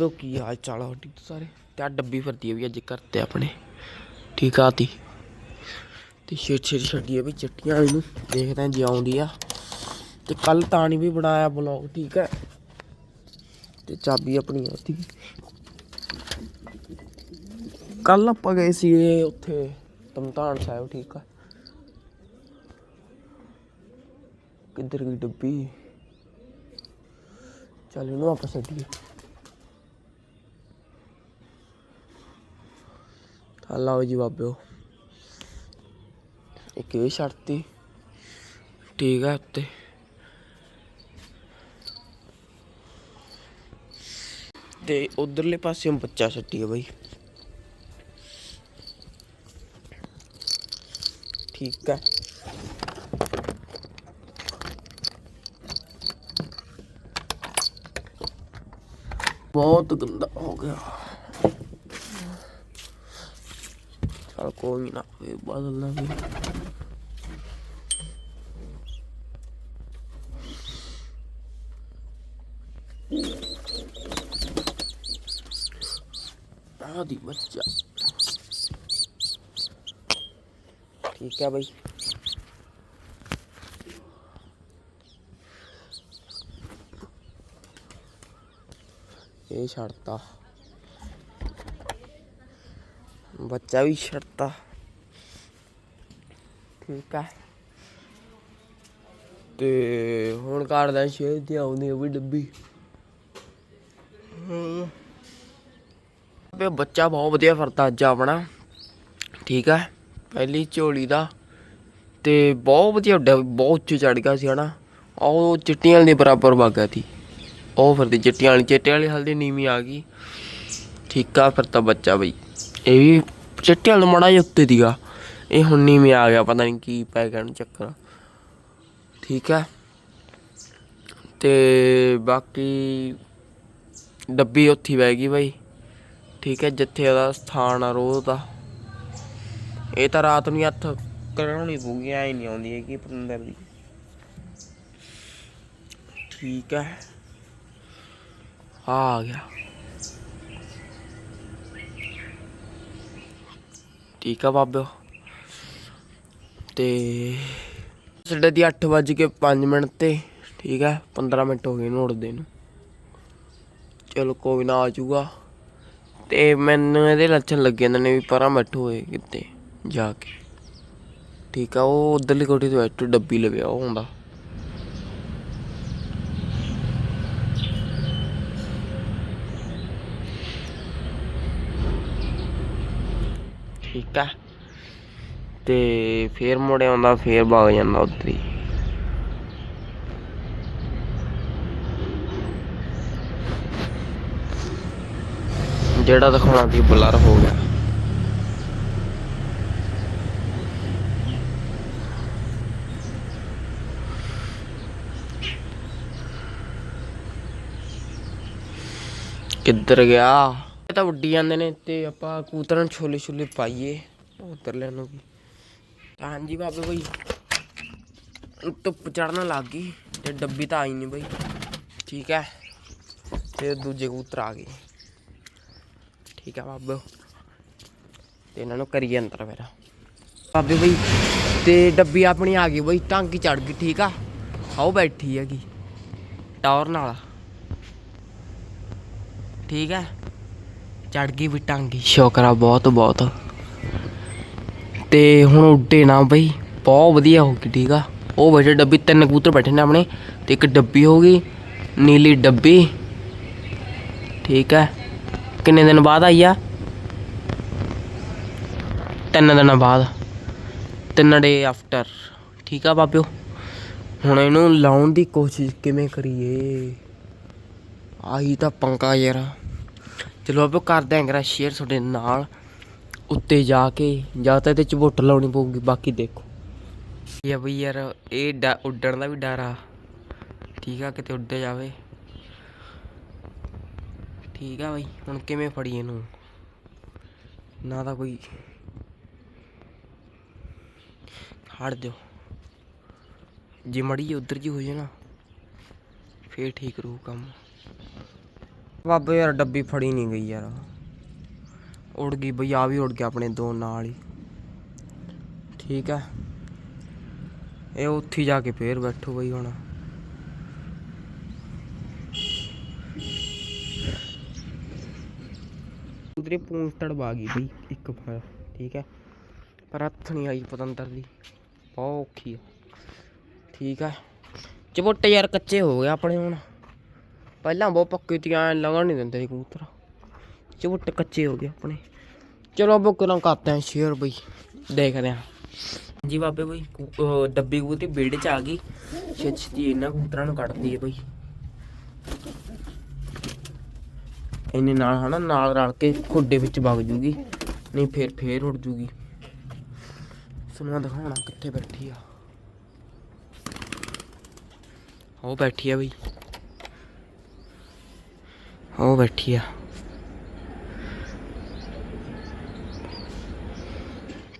ਬਾਬੇ ਕੀ ਹਾਲ ਚਾਲ ਆ ਠੀਕ ਸਾਰੇ। ਤੇ ਆ ਡੱਬੀ ਫਿਰਦੀ ਆ ਵੀ ਅੱਜ ਘਰ ਆਪਣੇ। ਠੀਕ ਆ ਤੀ ਤੇ ਛੇੜ ਛੇੜ ਛੱਡੀ ਆ ਵੀ ਚਿੱਟੀਆਂ ਇਹਨੂੰ ਦੇਖਦੇ ਜੇ ਆਉਂਦੀ ਆ। ਤੇ ਕੱਲ ਤਾਣੀ ਵੀ ਬਣਾਇਆ ਬਲੌਗ ਠੀਕ ਹੈ ਤੇ ਚਾਬੀ ਆਪਣੀ ਆਤੀ ਕੱਲ ਆਪਾਂ ਗਏ ਸੀ ਉੱਥੇ ਤਮਤਾਨ ਸਾਹਿਬ, ਠੀਕ ਆ। ਕਿੱਧਰ ਗਈ ਡੱਬੀ? ਚੱਲ ਇਹਨੂੰ ਆਪਾਂ ਛੱਡੀਏ। ਤਾਂ ਲਓ ਜੀ ਬਾਬਿਓ। ਇੱਕ ਇਹ ਛੱਡਤੀ ਠੀਕ ਆ ਉੱਤੇ। ਤੇ ਉਧਰਲੇ ਪਾਸੇ ਬੱਚਾ ਛੱਡੀ ਆ ਬਈ। ਠੀਕ ਹੈ ਬਹੁਤ ਗੰਦਾ ਹੋ ਗਿਆ। ਚਲ ਕੋਈ ਨਾ ਇਹ ਬਦਲਣਾ ਵੀ ਆਦੀ ਬੱਚਾ। ਠੀਕ ਹੈ ਬਈ। ਇਹ ਛੱਡਤਾ। ਬੱਚਾ ਵੀ ਛੱਡਤਾ। ਠੀਕ ਹੈ ਤੇ ਹੁਣ ਕਾੜਦਾ ਸ਼ੇਰ ਤੇ ਆਉਂਦੀ ਉਹ ਵੀ ਡੱਬੀ। ਬੇ ਬੱਚਾ ਬਹੁਤ ਵਧੀਆ ਫਰਤਾ ਅੱਜ ਆਪਣਾ। ਠੀਕ ਹੈ ਪਹਿਲੀ ਝੋਲੀ ਦਾ। ਤੇ ਬਹੁਤ ਵਧੀਆ ਉੱਡਿਆ ਬਹੁਤ ਉੱਚੇ ਚੜ ਗਿਆ ਸੀ ਹਨਾ। ਉਹ ਚਿੱਟੀਆਂ ਵਾਲੀ ਦੇ ਬਰਾਬਰ ਵਗ ਗਿਆ ਸੀ। ਉਹ ਫਿਰਦੀ ਚਿੱਟੀਆਂ ਵਾਲੀ, ਚਿੱਟੇ ਵਾਲੀ ਹਲਦੀ ਨੀਵੀਂ ਆ ਗਈ। ਠੀਕ ਆ, ਫਿਰ ਤਾਂ ਬੱਚਾ ਬਈ। ਇਹ ਵੀ ਚਿੱਟੇ ਵਾਲ ਮੜਾ ਜਿਹਾ ਉੱਤੇ ਦੀਗਾ ਇਹ ਹੁਣ ਨੀਵੀਂ ਆ ਗਿਆ, ਪਤਾ ਨਹੀਂ ਕੀ ਪੈ ਗਿਆ ਨੂੰ ਚੱਕਰ। ਠੀਕ ਹੈ। ਤੇ ਬਾਕੀ ਡੱਬੀ ਉੱਥੀ ਬਹਿ ਗਈ ਬਾਈ। ਠੀਕ ਹੈ, ਜਿੱਥੇ ਉਹਦਾ ਸਥਾਨ ਆ ਰੋਜ਼ ਦਾ। ਇਹ ਤਾਂ ਰਾਤ ਨੂੰ ਹੱਥ ਕਰਾਉਣੀ ਪਊਗੀ, ਐ ਨਹੀਂ ਆਉਂਦੀ ਹੈਗੀ ਪਤੰਦਰ ਦੀ। ਠੀਕ ਹੈ। ਆ ਗਿਆ। ਠੀਕ ਆ ਬਾਬਿਓ। ਤੇ ਸਾਡੇ ਦੀ 8 ਵੱਜ ਕੇ 5 ਮਿੰਟ ਤੇ, ਠੀਕ ਹੈ 15 ਮਿੰਟ ਹੋ ਗਏ ਨੂੰ ਉੜਦੇ ਨੂੰ। ਚਲੋ ਕੋਈ ਨਾ ਆ ਜਾਊਗਾ। ਤੇ ਮੈਨੂੰ ਇਹਦੇ ਲੱਛਣ ਲੱਗੇ ਜਾਂਦੇ ਨੇ ਵੀ ਪਰਾਂ ਬੈਠੋ ਹੋਏ ਕਿਤੇ ਜਾ ਕੇ। ਠੀਕ ਆ, ਉਹ ਉਧਰਲੀ ਕੋਠੀ ਤੋਂ ਬੈਠੋ ਡੱਬੀ ਲਵਿਆ ਉਹ ਹੁੰਦਾ। ਠੀਕ ਤੇ ਫੇਰ ਮੁੜ ਆਉਂਦਾ, ਫੇਰ ਵਗ ਜਾਂਦਾ ਉੱਧਰ ਹੀ। ਜਿਹੜਾ ਦਿਖਾਉਣਾ ਸੀ ਬਲਰ ਹੋ ਗਿਆ। ਕਿੱਧਰ ਗਿਆ? ਇਹ ਤਾਂ ਉੱਡੀ ਜਾਂਦੇ ਨੇ ਤੇ ਆਪਾਂ ਕੂਤਰਾਂ ਨੂੰ ਛੋਲੇ ਛੋਲੇ ਪਾਈਏ ਉਤਰ ਲੈਣ ਨੂੰ ਹਾਂਜੀ ਬਾਬੇ ਬਈ, ਧੁੱਪ ਚੜਨ ਲੱਗ ਗਈ, ਤੇ ਡੱਬੀ ਤਾਂ ਆਈ ਨਹੀਂ ਬਈ। ਠੀਕ ਹੈ, ਤੇ ਦੂਜੇ ਕਬੂਤਰ ਆ ਗਏ। ਠੀਕ ਹੈ ਬਾਬੇ। ਤੇ ਇਹਨਾਂ ਨੂੰ ਕਰੀਏ ਅੰਦਰ ਮੇਰਾ ਬਾਬੇ ਬਈ, ਤੇ ਡੱਬੀ ਆਪਣੀ ਆ ਗਈ ਬਈ, ਟਾਂਕੀ ਚੜ ਗਈ, ਠੀਕ ਆ? ਆਓ ਬੈਠੀ ਹੈਗੀ ਟਾਵਰ ਨਾਲ। ਠੀਕ ਹੈ? ਚੜ ਗਈ ਵੀ ਟਾਂਗੀ ਸ਼ੁਕਰ ਬਹੁਤ ਬਹੁਤ। ਤੇ ਹੁਣ ਉੱਡੇ ਨਾ ਬਈ, ਬਹੁਤ ਵਧੀਆ ਹੋ ਗਈ, ਠੀਕ ਆ। ਉਹ ਬੈਠੇ ਡੱਬੀ ਤਿੰਨ ਕਬੂਤਰ ਬੈਠੇ ਨੇ ਆਪਣੇ, ਤੇ ਇੱਕ ਡੱਬੀ ਹੋ ਗਈ, ਨੀਲੀ ਡੱਬੀ। ਠੀਕ ਹੈ ਕਿੰਨੇ ਦਿਨ ਬਾਅਦ ਆਈ ਆ? ਤਿੰਨ ਦਿਨਾਂ ਬਾਅਦ। ਤਿੰਨ ਡੇ ਆਫਟਰ ਠੀਕ ਆ ਬਾਬਿਓ, ਹੁਣ ਇਹਨੂੰ ਲਾਉਣ ਦੀ ਕੋਸ਼ਿਸ਼ ਕਿਵੇਂ ਕਰੀਏ? ਆਹੀ ਤਾਂ ਪੰਗਾ ਯਾਰ। ਚਲੋ ਬਾਬਿਓ ਕਰਦੇ ਆਂ ਕਰਾ ਸ਼ੇਅਰ ਤੁਹਾਡੇ ਨਾਲ। ਉੱਤੇ ਜਾ ਕੇ, ਜਾਂ ਤਾਂ ਇਹਦੇ ਚ ਵੋਟ ਲਾਉਣੀ ਪਊਗੀ, ਬਾਕੀ ਦੇਖੋ। ਇਹ ਬਈ ਯਾਰ, ਇਹ ਡ- ਉੱਡਣ ਦਾ ਵੀ ਡਰ ਆ। ਠੀਕ ਆ, ਕਿਤੇ ਉੱਡ ਜਾਵੇ। ਠੀਕ ਆ ਬਈ, ਹੁਣ ਕਿਵੇਂ ਫੜੀਏ ਇਹਨੂੰ? ਨਾ ਤਾਂ ਕੋਈ ਹਟ ਦਿਓ। ਜੇ ਮੜੀ ਉਧਰ ਜੀ ਹੋ ਜੇ ਨਾ, ਫੇਰ ਠੀਕ ਰਹੂ ਕੰਮ। ਬਾਬੇ ਯਾਰ ਡੱਬੀ ਫੜੀ ਨਹੀਂ ਗਈ ਯਾਰ। ਉੜ ਗਈ ਬਈ, ਆ ਵੀ ਉੜ ਗਿਆ ਆਪਣੇ ਦੋ ਨਾਲ ਹੀ। ਠੀਕ ਹੈ। ਇਹ ਉੱਥੇ ਜਾ ਕੇ ਫੇਰ ਬੈਠੋ ਬਈ ਹੁਣ। ਉਧਰੇ ਪੂੰਛ ਤੜਵਾ ਗਈ ਬਈ, ਇੱਕ ਫਰ ਠੀਕ ਹੈ। ਪਰ ਹੱਥ ਨਹੀਂ ਆਈ ਪਤੰਦਰ ਦੀ। ਬਹੁਤ ਔਖੀ ਆ। ਠੀਕ ਹੈ। ਚਬੁੱਟੇ ਯਾਰ ਕੱਚੇ ਹੋ ਗਏ ਆਪਣੇ ਹੁਣ। ਪਹਿਲਾਂ ਬਹੁਤ ਪੱਕੇ ਤੀਆਂ ਐ ਲਗਣ ਨਹੀਂ ਦਿੰਦੇ ਸੀ ਕਬੂਤਰ। ਚਬੁੱਟੇ ਕੱਚੇ ਹੋ ਗਏ ਆਪਣੇ। ਚਲੋ ਅਬ ਕਰਤੇ ਹਾਂ ਸ਼ੇਅਰ ਬਈ। ਦੇਖਦੇ ਹਾਂ। ਜੀ ਬਾਬੇ ਬਈ ਡੱਬੀ ਕਬੂਤਰੀ ਬੇੜੇ ਚ ਆ ਗਈ। ਛੇ ਛੇਤੀ ਇਹਨਾਂ ਕਬੂਤਰਾਂ ਨੂੰ ਕੱਢਦੀ ਹੈ ਬਈ। ਇਹਨੇ ਨਾਲ ਹਨਾ, ਨਾਲ ਰਲ ਕੇ ਖੁੱਡੇ ਵਿੱਚ ਵਗ ਜੂਗੀ। ਨਹੀਂ ਫੇਰ ਫੇਰ ਉੱਡ ਜੂਗੀ। ਸੁਣਾ ਦਿਖਾਉਣਾ ਕਿੱਥੇ ਬੈਠੀ ਆ। ਉਹ ਬੈਠੀ ਆ ਬਈ। ਉਹ ਬੈਠੀ ਆ।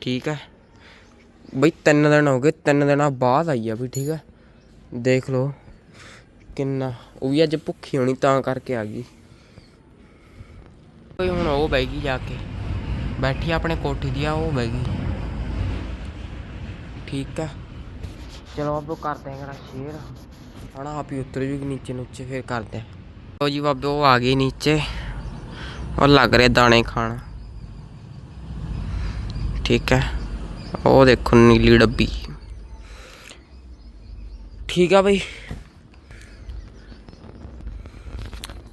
ਠੀਕ ਹੈ ਬਈ ਤਿੰਨ ਦਿਨ ਹੋ ਗਏ, ਤਿੰਨ ਦਿਨਾਂ ਬਾਅਦ ਆਈ ਆ ਵੀ, ਠੀਕ ਹੈ ਦੇਖ ਲਓ ਕਿੰਨਾ, ਉਹ ਵੀ ਅੱਜ ਭੁੱਖੀ ਹੋਣੀ ਤਾਂ ਕਰਕੇ ਆ ਗਈ। ਬਈ ਹੁਣ ਉਹ ਬਹਿ ਗਈ ਜਾ ਕੇ। ਬੈਠੀ ਆ ਆਪਣੇ ਕੋਠੀ ਦੀ ਆ, ਉਹ ਬਹਿ ਗਈ। ਠੀਕ ਹੈ ਚਲੋ ਆਪੋ ਕਰਦੇ ਹਾਂ ਸ਼ੇਅਰ। ਹਣਾ, ਆਪ ਹੀ ਉਤਰ ਜੂਗੀ ਨੀਚੇ ਨੀਚੇ ਫਿਰ ਕਰਦੇ ਹਾਂ ਲੋ ਜੀ ਬਾਬੇ, ਉਹ ਆ ਗਏ ਨੀਚੇ। ਉਹ ਲੱਗ ਰਿਹਾ ਦਾਣੇ ਖਾਣ। ਠੀਕ ਹੈ। ਉਹ ਦੇਖੋ ਨੀਲੀ ਡੱਬੀ। ਠੀਕ ਆ ਬਈ।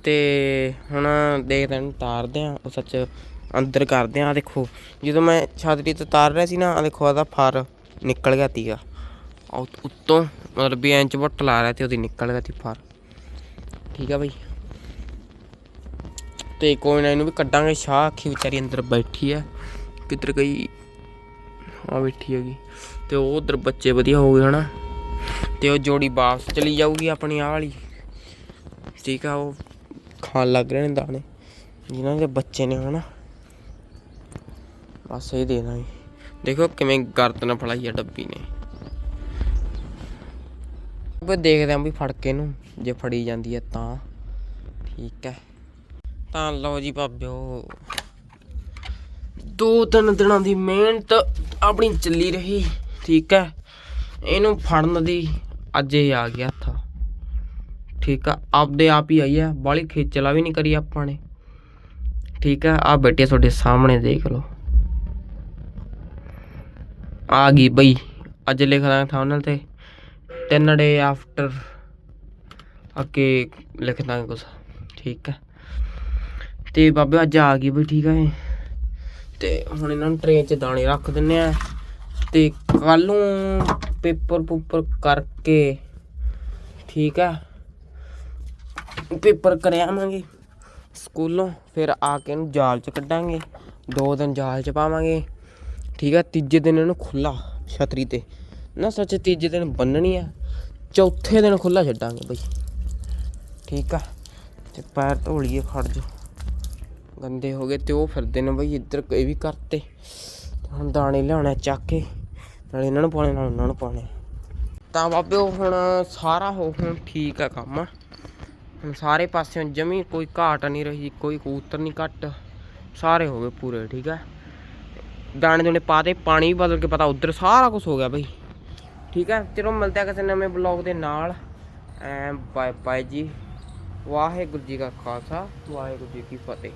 ਤੇ ਹੁਣ ਦੇਖਦੇ ਹਾਂ ਤਾਰਦੇ ਆ ਉਹ ਸੱਚ ਅੰਦਰ ਕਰਦੇ ਆ ਦੇਖੋ, ਜਦੋਂ ਮੈਂ ਛਾਤਰੀ ਤੋਂ ਤਾਰ ਰਿਹਾ ਸੀ ਨਾ ਆ ਦੇਖੋ ਉਹਦਾ ਫਰ ਨਿਕਲ ਗਿਆ ਤੀਗਾ ਉੱਤੋਂ ਮਤਲਬ ਵੀ ਇੰਚ ਵੱਟ ਲਾ ਰਿਹਾ ਤੇ ਉਹਦੀ ਨਿਕਲ ਗਿਆ ਤੀ ਫਰ। ਠੀਕ ਆ ਬਈ। ਤੇ ਕੋਈ ਨਾ ਇਹਨੂੰ ਵੀ ਕੱਢਾਂਗੇ ਸ਼ਾਹ। ਅੱਖੀ ਵਿਚਾਰੀ ਅੰਦਰ ਬੈਠੀ ਆ। ਕਿੱਧਰ ਗਈ? ਆ ਬੈਠੀ ਹੈਗੀ। ਤੇ ਉਹ ਉਧਰ ਬੱਚੇ ਵਧੀਆ ਹੋ ਗਏ, ਹਨਾ? ਤੇ ਉਹ ਜੋੜੀ ਵਾਪਸ ਚਲੀ ਜਾਊਗੀ ਆਪਣੀ ਆਹ ਵਾਲੀ। ਠੀਕ ਆ, ਉਹ ਖਾਣ ਲੱਗ ਰਹੇ ਨੇ ਦਾਣੇ। ਜਿਨ੍ਹਾਂ ਦੇ ਬੱਚੇ ਨੇ, ਹਨਾ? ਬਸ ਇਹ ਦੇਣਾ ਹੀ। ਦੇਖੋ ਕਿਵੇਂ ਗਰਦਨ ਫੜਾਈ ਆ ਡੱਬੀ ਨੇ। ਬਈ ਦੇਖਦੇ ਆਂ ਵੀ ਫੜ ਕੇ ਇਹਨੂੰ। ਜੇ ਫੜੀ ਜਾਂਦੀ ਹੈ ਤਾਂ। ਠੀਕ ਹੈ ਤਾਂ ਲਓ ਜੀ ਭਾਬਿਓ। ਦੋ ਤਿੰਨ ਦਿਨਾਂ ਦੀ ਮਿਹਨਤ ਆਪਣੀ ਚੱਲੀ ਰਹੀ, ਠੀਕ ਹੈ। ਇਹਨੂੰ ਫੜਨ ਦੀ ਅੱਜ ਇਹ ਆ ਗਿਆ ਹੱਥ। ਠੀਕ ਆ, ਆਪਦੇ ਆਪ ਹੀ ਆਈ ਹੈ ਬਾਲੀ ਖੇਚਲਾ ਵੀ ਨਹੀਂ ਕਰੀ ਆਪਾਂ ਨੇ। ਠੀਕ ਹੈ ਆ ਬੈਠੇ ਤੁਹਾਡੇ ਸਾਹਮਣੇ ਦੇਖ ਲਓ। ਆ ਗਈ ਬਈ, ਅੱਜ ਲਿਖਦਾ ਥੰਬਨੇਲ ਤੇ। ਤਿੰਨ ਡੇ ਆਫਟਰ ਅੱਗੇ ਲਿਖ ਦਾਂਗੇ ਕੁਛ। ਠੀਕ ਹੈ ਤੇ ਬਾਬੇ ਅੱਜ ਆ ਗਈ ਬਈ, ਠੀਕ ਹੈ ਇਹ। ਤੇ ਹੁਣ ਇਹਨਾਂ ਨੂੰ ਟ੍ਰੇਨ 'ਚ ਦਾਣੇ ਰੱਖ ਦਿੰਨੇ ਆ। ਤੇ ਕੱਲ ਨੂੰ ਪੇਪਰ ਪੂਪਰ ਕਰਕੇ, ਠੀਕ ਹੈ ਪੇਪਰ ਕਰਿਆਵਾਂਗੇ ਸਕੂਲੋਂ, ਫਿਰ ਆ ਕੇ ਇਹਨੂੰ ਜਾਲ 'ਚ ਕੱਢਾਂਗੇ। ਦੋ ਦਿਨ ਜਾਲ 'ਚ ਪਾਵਾਂਗੇ, ਠੀਕ ਹੈ ਤੀਜੇ ਦਿਨ ਇਹਨੂੰ ਖੁੱਲਾ ਛਤਰੀ ਤੇ। ਨਾ ਸੱਚ, ਤੀਜੇ ਦਿਨ ਬੰਨਣੀ ਆ। ਚੌਥੇ ਦਿਨ ਖੁੱਲਾ ਛੱਡਾਂਗੇ ਬਈ। ਠੀਕ ਆ। ਤੇ ਪੈਰ ਧੋਲੀਏ ਖੜ ਜਾ ਗੰਦੇ ਹੋ ਗਏ ਤੇ ਉਹ ਫਿਰਦੇ ਨੇ ਬਈ ਇੱਧਰ ਇਹ ਵੀ ਕਰਤੇ। ਹੁਣ ਦਾਣੇ ਲਿਆਉਣਾ ਚੱਕ ਕੇ, ਨਾਲ ਇਹਨਾਂ ਨੂੰ ਪਾਉਣੇ, ਨਾਲ ਉਹਨਾਂ ਨੂੰ ਪਾਉਣੇ। ਤਾਂ ਬਾਬੇ ਉਹ ਹੁਣ ਸਾਰਾ ਹੋ, ਹੁਣ ਠੀਕ ਆ ਕੰਮ। ਹੁਣ ਸਾਰੇ ਪਾਸਿਓਂ ਜਮੀ ਕੋਈ ਘਾਟ ਨਹੀਂ ਰਹੀ, ਕੋਈ ਕਬੂਤਰ ਨਹੀਂ ਘੱਟ। ਸਾਰੇ ਹੋ ਗਏ ਪੂਰੇ, ਠੀਕ ਹੈ ਦਾਣੇ ਦੂਣੇ ਪਾ ਪਾਣੀ ਬਦਲ ਕੇ ਪਤਾ ਉਧਰ ਸਾਰਾ ਕੁਝ ਹੋ ਗਿਆ ਬਈ। ਠੀਕ ਹੈ ਚਲੋ ਮਿਲਦੇ ਆ ਕਿਸੇ ਨਵੇਂ ਬਲੌਗ ਦੇ ਨਾਲ। ਐ ਬਾਏ ਬਾਏ ਜੀ। ਵਾਹਿਗੁਰੂ ਜੀ ਕਾ ਖਾਲਸਾ, ਵਾਹਿਗੁਰੂ ਜੀ ਕੀ ਫਤਿਹ।